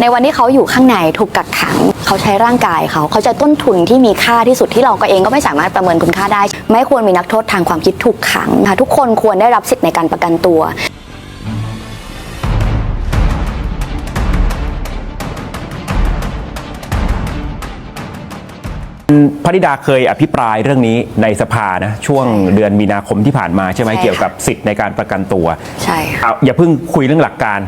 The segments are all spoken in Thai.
ในวันที่เขาอยู่ข้างในถูกกักขัง เขาใช้ร่างกายเขาเขาใช้ต้นทุนที่มีค่าที่สุดที่เราก็เองก็ไม่สามารถประเมินคุณค่าได้ ไม่ควรมีนักโทษทางความคิดถูกขังค่ะทุกคนควรได้รับสิทธิ์ในการประกันตัวพระธิดาเคยอภิปรายเรื่องนี้ในสภานะช่วงเดือนมีนาคมที่ผ่านมาใช่ไหมใช่ค่ะเกี่ยวกับสิทธิ์ในการประกันตัวใช่ค่ะเอาอย่าเพิ่งคุยเรื่องหลักการ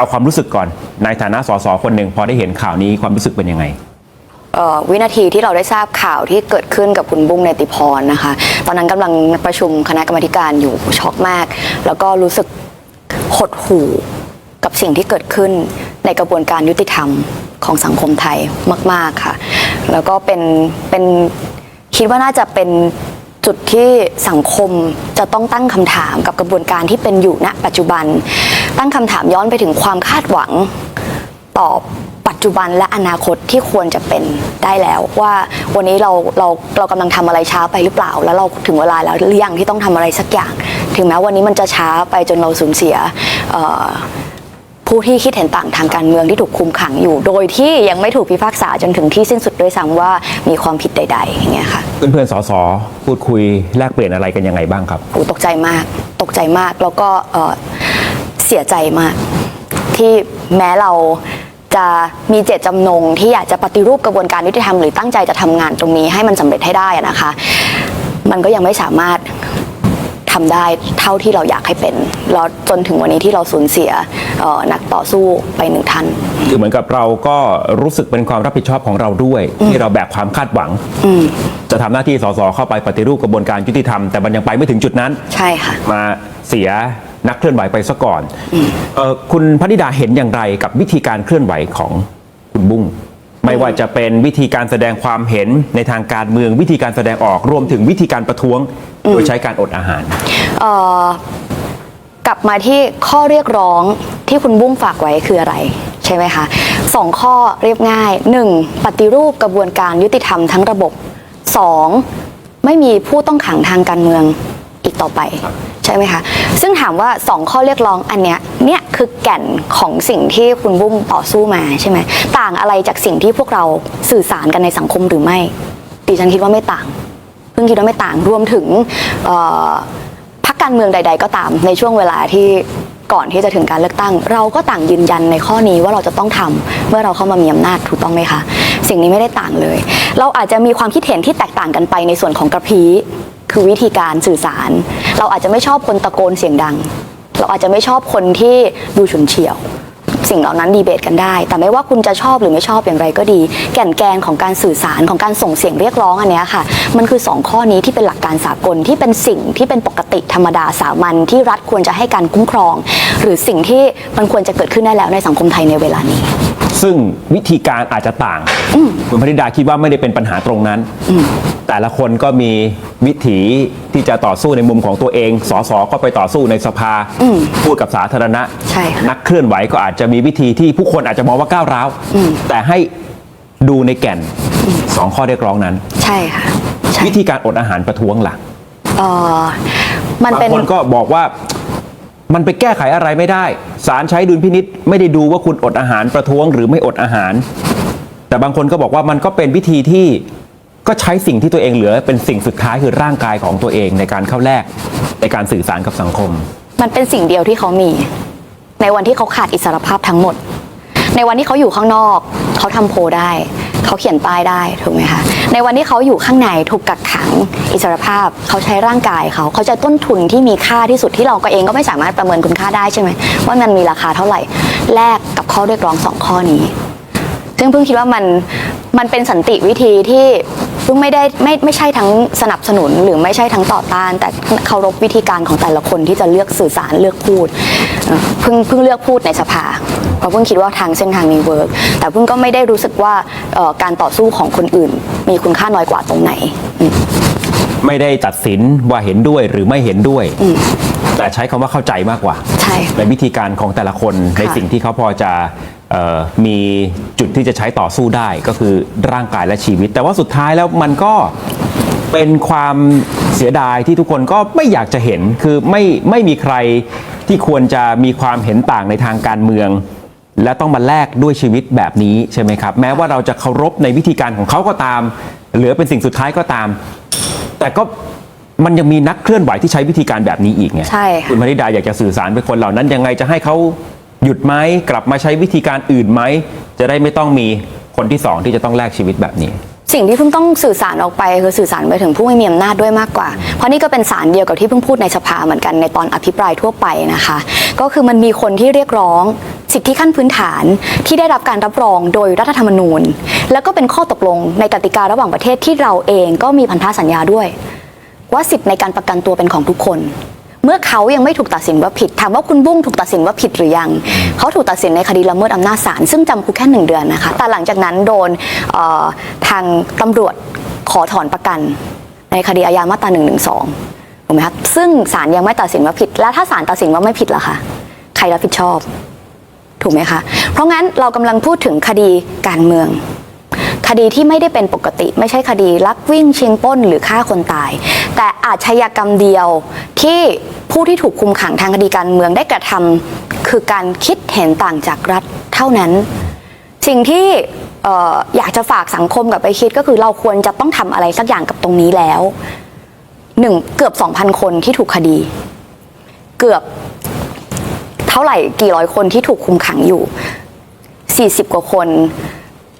เอาความรู้สึกก่อน ในฐานะสสคนหนึ่งพอได้เห็นข่าวนี้ความรู้สึกเป็นยังไงวินาทีที่เราได้ทราบข่าวที่เกิดขึ้นกับคุณบุ้งเนติพรนะคะ ตอนนั้นกำลังประชุมคณะกรรมาธิการอยู่ช็อกมาก แล้วก็รู้สึกหดหู่กับสิ่งที่เกิดขึ้นในกระบวนการยุติธรรมของสังคมไทยมาก ๆค่ะ แล้วก็เป็นเป็นคิดว่าน่าจะเป็นจุดที่สังคมจะต้องตั้งคำถามกับกระบวนการที่เป็นอยู่ณปัจจุบัน ตั้งคำถามย้อนไปถึงความคาดหวังต่อปัจจุบันและอนาคตที่ควรจะเป็นได้แล้วว่าวันนี้เราเราเรากำลังทำอะไรช้าไปหรือเปล่า แล้วเราถึงเวลาแล้วหรือยังที่ต้องทำอะไรสักอย่าง ถึงแม้วันนี้มันจะช้าไปจนเราสูญเสียเอ่อผู้ที่คิดเห็นต่างทางการเมืองที่ถูกคุมขังอยู่ โดยที่ยังไม่ถูกพิพากษาจนถึงที่สิ้นสุดด้วยซ้ำว่ามีความผิดใด ๆ อย่างเงี้ยค่ะเพื่อนๆสสพูดคุยแลกเปลี่ยนอะไรกันยังไงบ้างครับโอ้ตกใจมาก ตกใจมากแล้วก็ เอ่อเสียใจมาก ที่แม้เราจะมีเจตจำนง ที่อยากจะปฏิรูปกระบวนการยุติธรรมหรือตั้งใจจะทำงานตรงนี้ให้มันสำเร็จให้ได้อะนะคะ มันก็ยังไม่สามารถทำได้เท่าที่เราอยากให้เป็นแล้วจนถึงวันนี้ที่เราสูญเสียเอ่อนักต่อสู้ไปหนึ่งท่านคือเหมือนกับเราก็รู้สึกเป็นความรับผิดชอบของเราด้วย ที่เราแบกความคาดหวัง จะทำหน้าที่สสเข้าไปปฏิรูปกระบวนการยุติธรรมแต่มันยังไปไม่ถึงจุดนั้น ใช่ค่ะ มาเสีย นักเคลื่อนไหวไปซะก่อนเออคุณพนิดาเห็นอย่างไรกับวิธีการเคลื่อนไหวของคุณบุ้งไม่ว่าจะเป็นวิธีการแสดงความเห็นในทางการเมืองวิธีการแสดงออกรวมถึงวิธีการประท้วงโดยใช้การอดอาหารเอ่อกลับมาที่ข้อเรียกร้องที่คุณบุ้งฝากไว้คืออะไรใช่ไหมคะสองข้อเรียบง่าย 1. ปฏิรูปกระบวนการยุติธรรมทั้งระบบ 2. ไม่มีผู้ต้องขังทางการเมืองอีกต่อไปใช่ไหมคะ ซึ่งถามว่า 2 ข้อเรียกร้องอันเนี้ยเนี่ยคือแก่นของสิ่งที่คุณบุ้งต่อสู้มาใช่ไหมต่างอะไรจากสิ่งที่พวกเราสื่อสารกันในสังคมหรือไม่ดิฉันคิดว่าไม่ต่างเพิ่งคิดว่าไม่ต่างรวมถึงเอ่อพักการเมืองใด ๆ ก็ตาม ในช่วงเวลาที่ก่อนที่จะถึงการเลือกตั้ง เราก็ต่างยืนยันในข้อนี้ว่าเราจะต้องทำเมื่อเราเข้ามามีอำนาจถูกต้องไหมคะ สิ่งนี้ไม่ได้ต่างเลย เราอาจจะมีความคิดเห็นที่แตกต่างกันไปในส่วนของกระพี้ คือวิธีการสื่อสาร เราอาจจะไม่ชอบคนตะโกนเสียงดัง เราอาจจะไม่ชอบคนที่ดูฉุนเฉียว สิ่งเหล่านั้นดีเบตกันได้ แต่ไม่ว่าคุณจะชอบหรือไม่ชอบอย่างไรก็ดี แก่นแกนของการสื่อสารของการส่งเสียงเรียกร้องอันเนี้ยค่ะ มันคือ 2 ข้อนี้ที่เป็นหลักการสากลที่เป็นสิ่งที่เป็นปกติธรรมดาสามัญที่รัฐควรจะให้การคุ้มครอง หรือสิ่งที่มันควรจะเกิดขึ้นได้แล้วในสังคมไทยในเวลานี้ซึ่งวิธีการอาจจะต่าง คุณพนิดาคิดว่าไม่ได้เป็นปัญหาตรงนั้น แต่ละคนก็มีวิถีที่จะต่อสู้ในมุมของตัวเอง สสก็ไปต่อสู้ในสภา พูดกับสาธารณะใช่ค่ะนักเคลื่อนไหวก็อาจจะมีวิธีที่ผู้คนอาจจะมองว่าก้าวร้าว แต่ให้ดูในแก่นสองข้อเรียกร้องนั้น ใช่ค่ะใช่วิธีการอดอาหารประท้วงหลักเอ่อมันบางเป็นคนก็บอกว่า มันไปแก้ไขอะไรไม่ได้ศาลใช้ดุลพินิษไม่ได้ดูว่าคุณอดอาหารประท้วงหรือไม่อดอาหาร แต่บางคนก็บอกว่ามันก็เป็นวิธีที่ก็ใช้สิ่งที่ตัวเองเหลือเป็นสิ่งสุดท้ายคือร่างกายของตัวเองในการเข้าแลกในการสื่อสารกับสังคม มันเป็นสิ่งเดียวที่เขามี ในวันที่เขาขาดอิสรภาพทั้งหมด ในวันที่เขาอยู่ข้างนอก เขาทำโพได้ เขาเขียนป้ายได้ถูกไหมคะในวันที่เขาอยู่ข้างในถูกกักขังอิสรภาพเขาใช้ร่างกายเขาเขาใช้ต้นทุนที่มีค่าที่สุดที่เราก็เองก็ไม่สามารถประเมินคุณค่าได้ใช่ไหมว่ามันมีราคาเท่าไหร่แลกกับข้อเรียกร้องสองข้อนี้ ซึ่งเพิ่งคิดว่ามันมันเป็นสันติวิธีที่ เพิ่งไม่ได้ไม่ไม่ใช่ทั้งสนับสนุนหรือไม่ใช่ทั้งต่อต้าน แต่เคารพวิธีการของแต่ละคนที่จะเลือกสื่อสารเลือกพูดเอ่อเพิ่งเพิ่งเลือกพูดในสภาเพราะเพิ่งคิดว่าทางเส้นทางนี้เวิร์กแต่เพิ่งก็ไม่ได้รู้สึกว่าเอ่อการต่อสู้ของคนอื่น มีคุณค่าน้อยกว่าตรงไหนอืมไม่ได้ตัดสินว่าเห็นด้วยหรือไม่เห็นด้วย แต่ใช้คำว่าเข้าใจมากกว่า ใช่ในวิธีการของแต่ละคนค่ะในสิ่งที่เขาพอจะเอ่อ มีจุดที่จะใช้ต่อสู้ได้ก็คือร่างกายและชีวิต แต่ว่าสุดท้ายแล้วมันก็เป็นความเสียดายที่ทุกคนก็ไม่อยากจะเห็นคือไม่ไม่มีใครที่ควรจะมีความเห็นต่างในทางการเมือง และต้องมาแลกด้วยชีวิตแบบนี้ใช่ไหมครับ แม้ว่าเราจะเคารพในวิธีการของเขาก็ตาม เหลือเป็นสิ่งสุดท้ายก็ตาม แต่ก็มันยังมีนักเคลื่อนไหวที่ใช้วิธีการแบบนี้อีกไงใช่ค่ะคุณพนิดาอยากจะสื่อสารไปคนเหล่านั้นยังไงจะให้เขา หยุดไหมกลับมาใช้วิธีการอื่นไหม จะได้ไม่ต้องมีคนที่สองที่จะต้องแลกชีวิตแบบนี้สิ่งที่เพิ่งต้องสื่อสารออกไปคือสื่อสารไปถึงผู้ไม่มีอำนาจด้วยมากกว่า เพราะนี่ก็เป็นสารเดียวกับที่เพิ่งพูดในสภาเหมือนกันในตอนอภิปรายทั่วไปนะคะ ก็คือมันมีคนที่เรียกร้อง สิทธิขั้นพื้นฐานที่ได้รับการรับรองโดยรัฐธรรมนูญ แล้วก็เป็นข้อตกลงในกติการะหว่างประเทศที่เราเองก็มีพันธสัญญาด้วย ว่าสิทธิในการประกันตัวเป็นของทุกคน เมื่อเขายังไม่ถูกตัดสินว่าผิดถามว่าคุณบุ้งถูกตัดสินว่าผิดหรือยัง เขาถูกตัดสินในคดีละเมิดอำนาจศาลซึ่งจำคุกแค่หนึ่งเดือนนะคะแต่หลังจากนั้นโดนเอ่อทางตำรวจขอถอนประกัน ในคดีอาญามาตรา1นึถูกไหมคะซึ่งศาลยังไม่ตัดสินว่าผิด และถ้าศาลตัดสินว่าไม่ผิดล่ะคะใครรับผิดชอบ ถูกไหมคะ เพราะงั้นเรากำลังพูดถึงคดีการเมือง คดีที่ไม่ได้เป็นปกติ ไม่ใช่คดีลักวิ่งชิงป้นหรือฆ่าคนตาย แต่อาชญากรรมเดียวที่ผู้ที่ถูกคุมขังทางคดีการเมืองได้กระทำคือการคิดเห็นต่างจากรัฐเท่านั้น สิ่งที่อยากจะฝากสังคมกับไปคิดก็คือเราควรจะต้องทำอะไรสักอย่างกับตรงนี้แล้วหนึ่งเกือบ 2,000 คนที่ถูกคดี เกือบเท่าไหร่กี่ร้อยคนที่ถูกคุมขังอยู่ 40 กว่าคน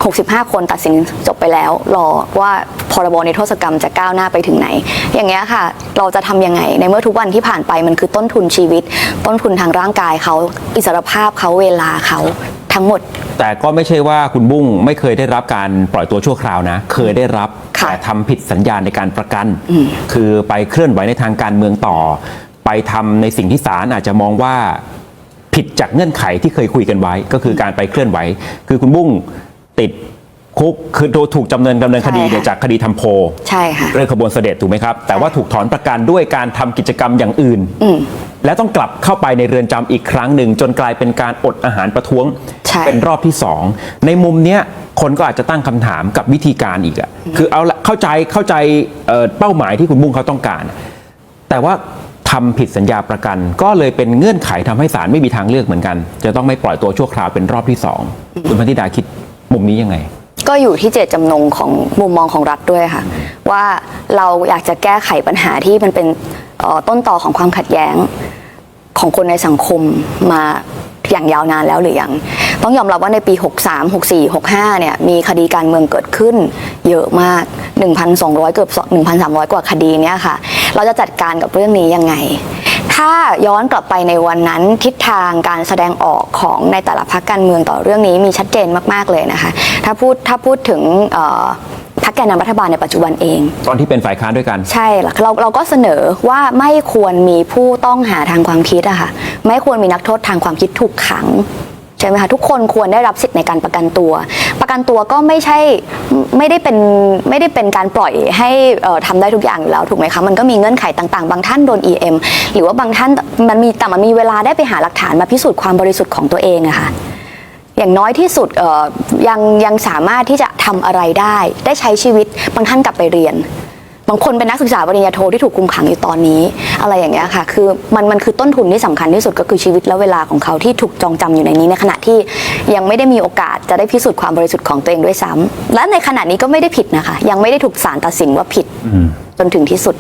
65 คนตัดสินจบไปแล้วรอว่าพรบนิรโทษกรรมจะก้าวหน้าไปถึงไหน อย่างเงี้ยค่ะ เราจะทำยังไง ในเมื่อทุกวันที่ผ่านไปมันคือต้นทุนชีวิต ต้นทุนทางร่างกายเขาอิสรภาพเขาเวลาเขาทั้งหมด แต่ก็ไม่ใช่ว่าคุณบุ้งไม่เคยได้รับการปล่อยตัวชั่วคราวนะ เคยได้รับค่ะแต่ทำผิดสัญญาในการประกัน คือไปเคลื่อนไหวในทางการเมืองต่อ ไปทำในสิ่งที่ศาลอาจจะมองว่าผิดจากเงื่อนไขที่เคยคุยกันไว้ ก็คือการไปเคลื่อนไหว คือคุณบุ้ง ติดคุกคือโดนถูกจำเนินดำเนินคดีเนี่ยใช่ค่ะจากคดีทำโพลใช่ค่ะเรื่องขบวนเสด็จถูกไหมครับ แต่ว่าถูกถอนประกันด้วยการทำกิจกรรมอย่างอื่น และต้องกลับเข้าไปในเรือนจำอีกครั้งหนึ่ง จนกลายเป็นการอดอาหารประท้วงใช่เป็นรอบที่สองในมุมเนี้ยคนก็อาจจะตั้งคำถามกับวิธีการอีกอะคือเอาละเข้าใจเข้าใจเอ่อเป้าหมายที่คุณบุ้งเขาต้องการ แต่ว่าทำผิดสัญญาประกัน ก็เลยเป็นเงื่อนไขทำให้ศาลไม่มีทางเลือกเหมือนกัน จะต้องไม่ปล่อยตัวชั่วคราวเป็นรอบที่สองคุณพันธิดาคิด มุมนี้ยังไง ก็อยู่ที่เจตจำนงของมุมมองของรัฐด้วยค่ะ ว่าเราอยากจะแก้ไขปัญหาที่มันเป็นต้นต่อของความขัดแย้งของคนในสังคมมาอย่างยาวนานแล้วหรือยัง ต้องยอมรับว่าในปี 63 64 65 เนี่ย มีคดีการเมืองเกิดขึ้น เยอะมาก 1,200 เกือบ 1,300 กว่าคดีเนี่ยค่ะ เราจะจัดการกับเรื่องนี้ยังไง ถ้าย้อนกลับไปในวันนั้นทิศทางการแสดงออกของในแต่ละพรรคการเมืองต่อเรื่องนี้มีชัดเจนมาก ๆ เลยนะคะ ถ้าพูดถ้าพูดถึงเอ่อพรรคแกนนำรัฐบาลในปัจจุบันเอง ตอนที่เป็นฝ่ายค้านด้วยกัน ใช่ล่ะเราเราก็เสนอว่าไม่ควรมีผู้ต้องหาทางความคิดอะค่ะไม่ควรมีนักโทษทางความคิดถูกขังใช่ไหมคะทุกคนควรได้รับสิทธิ์ในการประกันตัวประ กันตัวก็ไม่ใช่ไม่ได้เป็นไม่ได้เป็นการปล่อยให้เอ่อทำได้ทุกอย่างอยู่แล้วถูกไหมคะมันก็มีเงื่อนไขต่างๆ บางท่านโดน EM หรือว่าบางท่านมันมีแต่มันมีเวลาได้ไปหาหลักฐานมาพิสูจน์ความบริสุทธิ์ของตัวเองอะค่ะอย่างน้อยที่สุดยังยังสามารถที่จะทำอะไรได้ ได้ใช้ชีวิตบางท่านกลับไปเรียน บางคนเป็นนักศึกษาปริญญาโทที่ถูกคุมขังอยู่ตอนนี้ อะไรอย่างเงี้ยค่ะ คือมันมันคือต้นทุนที่สำคัญที่สุดก็คือชีวิตและเวลาของเขาที่ถูกจองจำอยู่ในนี้ในขณะที่ยังไม่ได้มีโอกาสจะได้พิสูจน์ความบริสุทธิ์ของตัวเองด้วยซ้ำและในขณะนี้ก็ไม่ได้ผิดนะคะ ยังไม่ได้ถูกศาลตัดสินว่าผิดจนถึงที่สุด